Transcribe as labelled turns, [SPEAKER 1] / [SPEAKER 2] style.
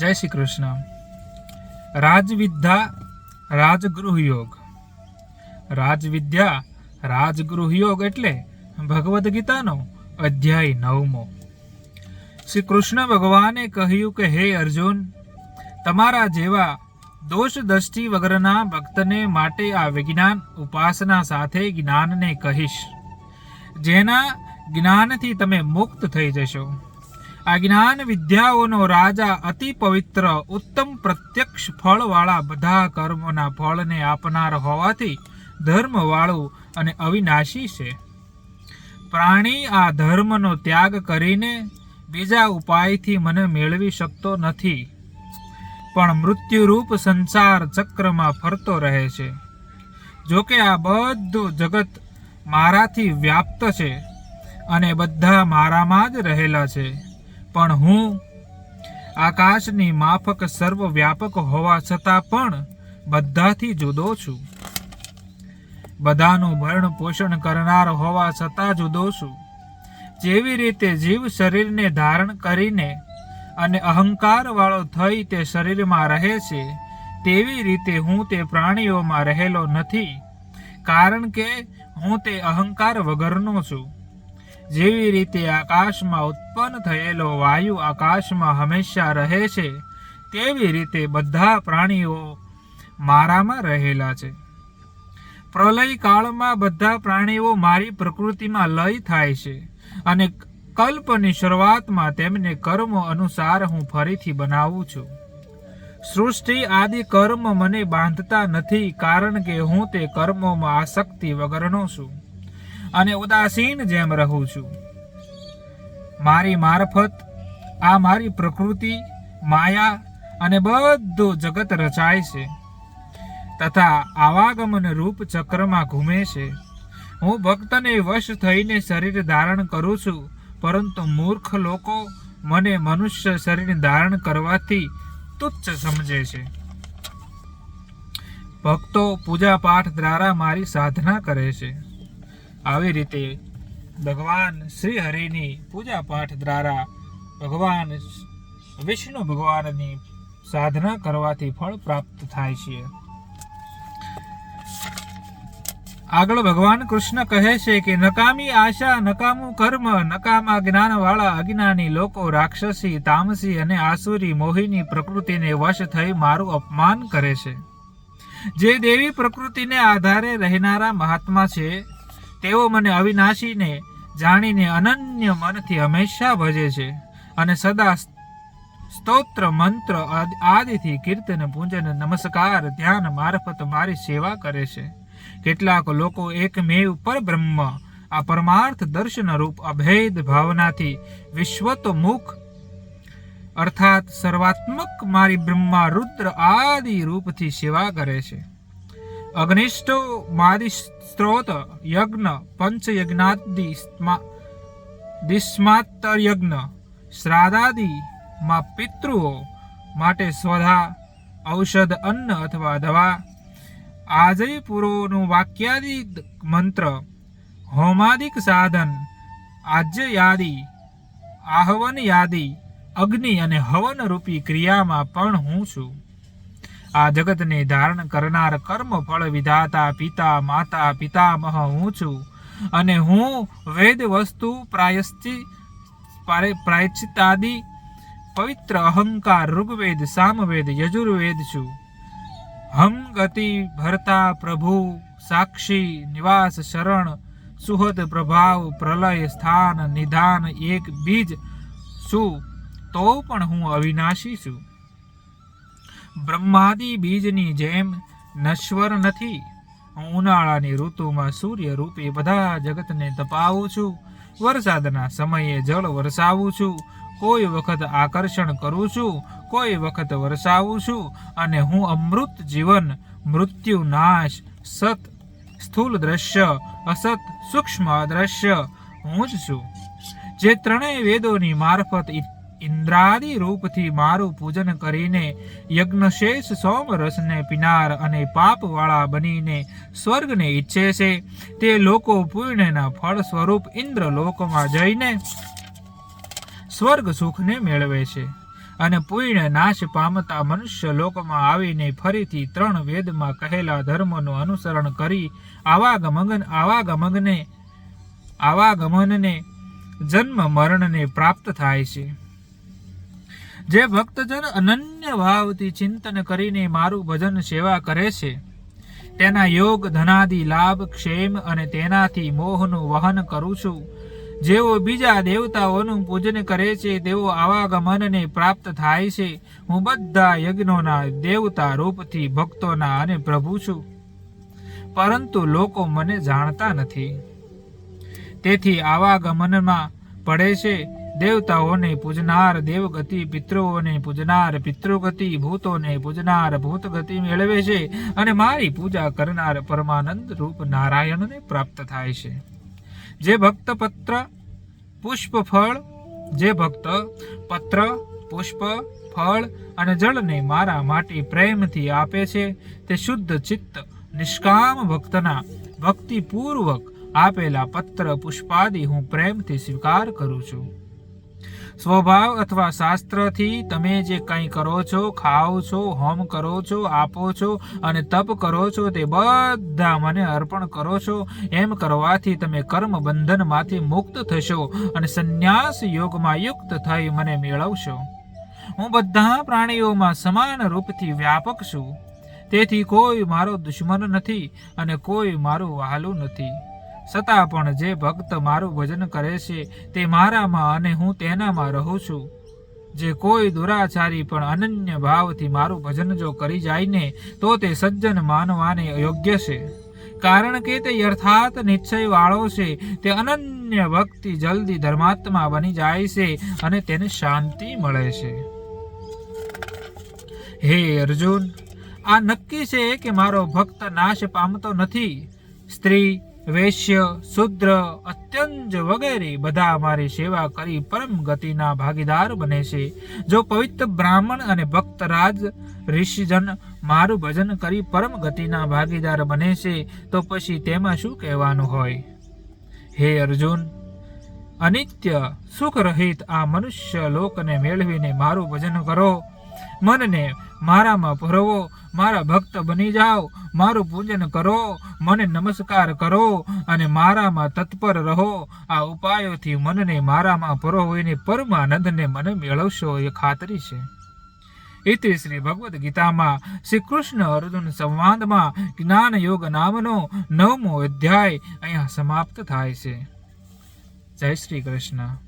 [SPEAKER 1] જય શ્રી કૃષ્ણ. રાજવિદ્યા, રાજગૃહ યોગ. રાજવિદ્યા, રાજગૃહ યોગ એટલે ભગવદ્ ગીતાનો અધ્યાય નવમો. શ્રી કૃષ્ણ ભગવાને કહ્યું કે, હે અર્જુન, તમારા જેવા દોષ દ્રષ્ટિ વગરના ભક્તને માટે આ વિજ્ઞાન ઉપાસના સાથે જ્ઞાનને કહીશ. જેના જ્ઞાનથી તમે મુક્ત થઈ જશો. આ જ્ઞાન વિદ્યાઓનો રાજા અતિ પવિત્ર, ઉત્તમ પ્રત્યક્ષ ફળવાળા બધા કર્મોના ફળને આપનાર હોવાથી ધર્મવાળું અને અવિનાશી છે. પ્રાણી આ ધર્મનો ત્યાગ કરીને બીજા ઉપાયથી મને મેળવી શકતો નથી. પણ મૃત્યુરૂપ સંસાર ચક્રમાં ફરતો રહે છે. જોકે આ બધું જગત મારાથી વ્યાપ્ત છે અને બધા મારામાં જ રહેલા છે. પણ હું આકાશની માફક સર્વવ્યાપક હોવા છતાં પણ બધાથી જુદો છું. બધાનું ભરણ પોષણ કરનાર હોવા છતાં જુદો છું. જેવી રીતે જીવ શરીરને ધારણ કરીને અને અહંકારવાળો થઈ તે શરીરમાં રહે છે, તેવી રીતે હું તે પ્રાણીઓમાં રહેલો નથી. કારણ કે હું તે અહંકાર વગરનો છું. જેવી રીતે આકાશમાં ઉત્પન્ન થયેલો વાયુ આકાશમાં હંમેશા રહે છે, તેવી રીતે બધા પ્રાણીઓ મારામાં રહેલા છે. પ્રલય કાળમાં બધા પ્રાણીઓ મારી પ્રકૃતિમાં લય થાય છે અને કલ્પની શરૂઆતમાં તેમને કર્મો અનુસાર હું ફરીથી બનાવું છું. સૃષ્ટિ આદિ કર્મ મને બાંધતા નથી કારણ કે હું તે કર્મોમાં આસક્તિ વગરનો છું. અને ઉદાસીન જેમ રહું છું. મારી મારફત, આ મારી પ્રકૃતિ, માયા અને બધું જગત રચાય છે. તથા આવાગમન રૂપ ચક્રમાં ઘૂમે છે. હું ભક્તને વશ થઈને શરીર ધારણ કરું છું, પરંતુ મૂર્ખ લોકો મને મનુષ્ય શરીર ધારણ કરવાથી તુચ્છ સમજે છે. ભક્તો પૂજા પાઠ દ્વારા મારી સાધના કરે છે. આવી રીતે ભગવાન શ્રી હરિની પૂજા પાઠ દ્વારા ભગવાન વિષ્ણુ ભગવાનની સાધના કરવાથી ફળ પ્રાપ્ત થાય છે. આગળ ભગવાન કૃષ્ણ કહે છે કે, નકામી આશા, નકામું કર્મ, નકામા જ્ઞાન વાળા અજ્ઞાની લોકો, રાક્ષસી, તામસી અને આસુરી મોહિની પ્રકૃતિને વશ થઈ મારું અપમાન કરે છે. જે દેવી પ્રકૃતિને આધારે રહેનારા મહાત્મા છે તેઓ મને અવિનાશીને જાણીને અનન્ય મનથી હંમેશા ભજે છે અને સદા સ્તોત્ર, મંત્ર આદિથી કીર્તન, પૂજન, નમસ્કાર, ધ્યાન મારફત મારી સેવા કરે છે. કેટલાક લોકો એકમેવ પર બ્રહ્મ, આ પરમાર્થ દર્શન રૂપ અભેદ ભાવનાથી વિશ્વતોમુખ અર્થાત સર્વાત્મક મારી બ્રહ્મા રુદ્ર આદિ રૂપથી સેવા કરે છે. અગ્નિષ્ઠો મારી સ્ત્રોત યજ્ઞ પંચયજ્ઞાદિ દિસ્માત્તર યજ્ઞ શ્રાદ્ધાદિ માં પિતૃઓ માટે સ્વધા ઔષધ અન્ન અથવા દવા આજય પુરોનું વાક્યાદિ મંત્ર હોમાદિક સાધન આજ્ય યાદી આહવન યાદી અગ્નિ અને હવન રૂપી ક્રિયામાં પણ હું છું આ જગતને ધારણ કરનાર કર્મ ફળ વિધાતા પિતા, માતા, પિતામહ હું છું. અને હું વેદ વસ્તુ પ્રાયશ્ચિ પ્રાયશ્ચિતાદિ પવિત્ર અહંકાર ઋગ્વેદ, સામવેદ, યજુર્વેદ છું. હમ ગતિ ભરતા પ્રભુ, સાક્ષી, નિવાસ શરણ, સુહદ પ્રભાવ, પ્રલય, સ્થાન, નિધાન, એક બીજ છું. તો પણ હું અવિનાશી છું. બ્રહ્માદિ બીજની જેમ નશ્વર નથી. હું ઉનાળાની ઋતુમાં સૂર્ય રૂપે બધા જગતને તપાવું છું. વરસાદના સમયે જળ વરસાવું છું. કોઈ વખત આકર્ષણ કરું છું. કોઈ વખત વરસાવું છું. અને હું અમૃત જીવન, મૃત્યુ નાશ, સત, સ્થૂલ દ્રશ્ય, અસત, સૂક્ષ્મ દ્રશ્ય હું જ છું. જે ત્રણેય વેદોની મારફત ઇન્દ્રાદિ રૂપથી મારું પૂજન કરીને યજ્ઞશેષ સોમ રસને પીનાર અને પાપવાળા બનીને સ્વર્ગને ઈચ્છે છે. તે લોકો પુણ્યના ફળ સ્વરૂપ ઇન્દ્ર લોકમાં જઈને સ્વર્ગ સુખને મેળવે છે અને પુણ્ય નાશ પામતા મનુષ્ય લોકમાં આવીને ફરીથી ત્રણ વેદમાં કહેલા ધર્મનું અનુસરણ કરી આવાગમગન, આવાગમગને, આવાગમનને જન્મ મરણને પ્રાપ્ત થાય છે. જે ભક્તજન અનન્ય ભાવથી ચિંતન કરીને મારું ભજન સેવા કરે છે, તેના યોગ, ધનાદિ, લાભ, ક્ષેમ અને તેનાથી મોહનું વહન કરું છું. જેઓ બીજા દેવતાઓનું પૂજન કરે છે, તેઓ આવાગમનને પ્રાપ્ત થાય છે. હું બધા યજ્ઞોના દેવતા રૂપથી ભક્તોના અને પ્રભુ છું. પરંતુ લોકો મને જાણતા નથી. તેથી આવાગમનમાં પડે છે દેવતાઓને પૂજનાર દેવગતિ, પિતૃઓને પૂજનાર, પિતૃગતિ, ભૂતોને પૂજનાર, ભૂતગતિ મેળવે છે અને મારી પૂજા કરનાર પરમાનંદ રૂપ નારાયણને પ્રાપ્ત થાય છે. જે ભક્ત પત્ર, પુષ્પ ફળ, જે ભક્ત પત્ર, પુષ્પ ફળ અને જળને મારા માટે પ્રેમથી આપે છે, તે શુદ્ધ ચિત્ત, નિષ્કામ ભક્તના ભક્તિપૂર્વક આપેલા પત્ર પુષ્પાદિ હું પ્રેમથી સ્વીકાર કરું છું. સ્વભાવ અથવા શાસ્ત્રથી તમે જે કંઈ કરો છો, ખાઓ છો, હોમ કરો છો, આપો છો અને તપ કરો છો, તે બધા મને અર્પણ કરો છો. એમ કરવાથી તમે કર્મ બંધનમાંથી મુક્ત થશો અને સંન્યાસ યોગમાં યુક્ત થઈ મને મેળવશો. હું બધા પ્રાણીઓમાં સમાન રૂપથી વ્યાપક છું. તેથી કોઈ મારો દુશ્મન નથી અને કોઈ મારું વહાલું નથી. છતાં પણ જે ભક્ત મારું ભજન કરે છે તે મારામાં અને હું તેનામાં રહું છું. જે કોઈ દુરાચારી પણ અનન્ય ભાવથી મારું ભજન જો કરી જાય ને, તો તે સજ્જન માનવાને યોગ્ય છે. કારણ કે તે યથાર્થ નિશ્ચય વાળો છે, તે અનન્ય ભક્તિ જલ્દી ધર્માત્મા બની જાય છે અને તેને શાંતિ મળે છે. હે અર્જુન, આ નક્કી છે કે મારો ભક્ત નાશ પામતો નથી. સ્ત્રી વૈશ્ય, શુદ્ર, અત્યંજ વગેરે બધા અમારી સેવા કરી પરમ ગતિના ભાગીદાર બને છે. જો પવિત્ર બ્રાહ્મણ અને ભક્તરાજ ઋષિજન મારું ભજન કરી પરમ ગતિના ભાગીદાર બને છે, તો પછી તેમાં શું કહેવાનું હોય? હે અર્જુન, અનિત્ય સુખ રહિત આ મનુષ્ય લોકને મેળવીને મારું ભજન કરો. મનને મારામાં ભરવો મારા ભક્ત બની જાઓ, મારું પૂજન કરો, મને નમસ્કાર કરો અને મારામાં તત્પર રહો. આ ઉપાયોથી મનને મારામાં પરોવીને પરમાનંદને મને મેળવશો એ ખાતરી છે. ઇતિ શ્રી ભગવદ્ ગીતામાં શ્રી કૃષ્ણ અર્જુન સંવાદમાં જ્ઞાન યોગ નામનો નવમો અધ્યાય અહીંયા સમાપ્ત થાય છે. જય શ્રી કૃષ્ણ.